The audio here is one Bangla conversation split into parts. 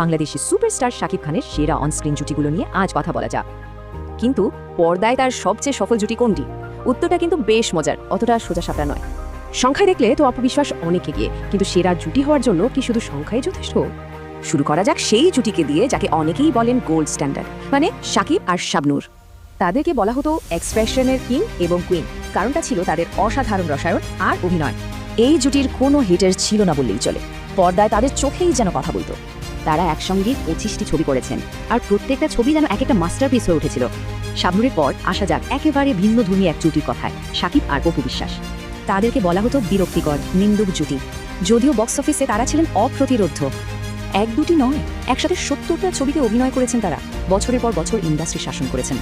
বাংলাদেশি সুপারস্টার শাকিব খানের সেরা অনস্ক্রিন জুটিগুলো নিয়ে আজ কথা বলা যাক। কিন্তু পর্দায় তার সবচেয়ে সফল জুটি কোনটি? উত্তরটা কিন্তু বেশ মজার, অতটা সোজা সাপটা নয়। সংখ্যায় দেখলে তো অপবিশ্বাস অনেক এগিয়ে, কিন্তু সেরা জুটি হওয়ার জন্য কি শুধু সংখ্যাই যথেষ্ট? শুরু করা যাক সেই জুটিকে দিয়ে যাকে অনেকেই বলেন গোল্ড স্ট্যান্ডার্ড মানে শাকিব আর শাবনুর। তাদেরকে বলা হতো এক্সপ্রেশনের কিং এবং কুইন কারণটা ছিল তাদের অসাধারণ রসায়ন আর অভিনয়। এই জুটির কোনো হিটার ছিল না বললেই চলে। পর্দায় তাদের চোখেই যেন কথা বলতো। তারা একসঙ্গে পঁচিশটি ছবি করেছেন। আর প্রত্যেকটা ছবি যেন এক একটা মাস্টারপিস হয়ে উঠেছিল। শাবনুরের পর আসা যাক একেবারে ভিন্ন ধর্মী এক জুটির কথায়, সাকিব আর অপু বিশ্বাস। তাদেরকে বলা হতো বিরক্তিকর, নিন্দুক জুটি। যদিও বক্স অফিসে তারা ছিলেন অপ্রতিরোধ্য। এক দুটি নয়, একসাথে সত্তরটা ছবিতে অভিনয় করেছেন তারা। বছরের পর বছর ইন্ডাস্ট্রি শাসন করেছেন।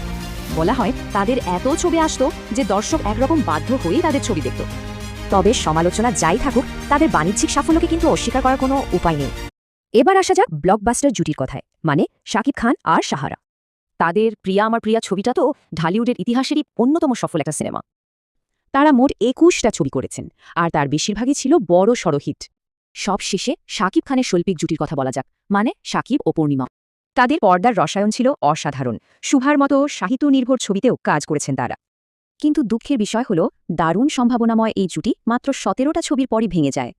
বলা হয়, তাদের এত ছবি আসতো যে দর্শক একরকম বাধ্য হয়েই তাদের ছবি দেখত। তবে সমালোচনা যাই থাকুক, তাদের বাণিজ্যিক সাফল্যকে কিন্তু অস্বীকার করার কোনো উপায় নেই। এবার আসা যাক ব্লকবাস্টার জুটির কথায় মানে শাকিব খান আর সাহারা। তাদের প্রিয়া আমার প্রিয়া ছবিটা তো ঢালিউডের ইতিহাসেরই অন্যতম সফল একটা সিনেমা। তারা মোট একুশটা ছবি করেছেন, আর তার বেশিরভাগই ছিল বড় সরহিট সব শেষে শাকিব খানের শৈল্পিক জুটির কথা বলা যাক মানে শাকিব ও পূর্ণিমা। তাদের পর্দার রসায়ন ছিল অসাধারণ, সুভার মতো সাহিত্য নির্ভর ছবিতেও কাজ করেছেন তারা। কিন্তু দুঃখের বিষয় হল, দারুণ সম্ভাবনাময় এই জুটি মাত্র সতেরোটা ছবির পরই ভেঙে যায়।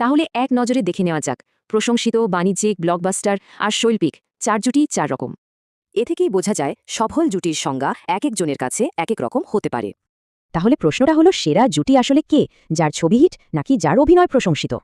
তাহলে এক নজরে দেখে নেওয়া যাক প্রশংসিত বাণিজ্যিক ব্লকবাস্টার আর শৈল্পিক, চার জুটি চার রকম। এ থেকেই বোঝা যায়, সফল জুটির সংজ্ঞা এক একজনের কাছে এক এক রকম হতে পারে। তাহলে প্রশ্নটা হলো, সেরা জুটি আসলে কে? যার ছবি হিট নাকি যার অভিনয় প্রশংসিত?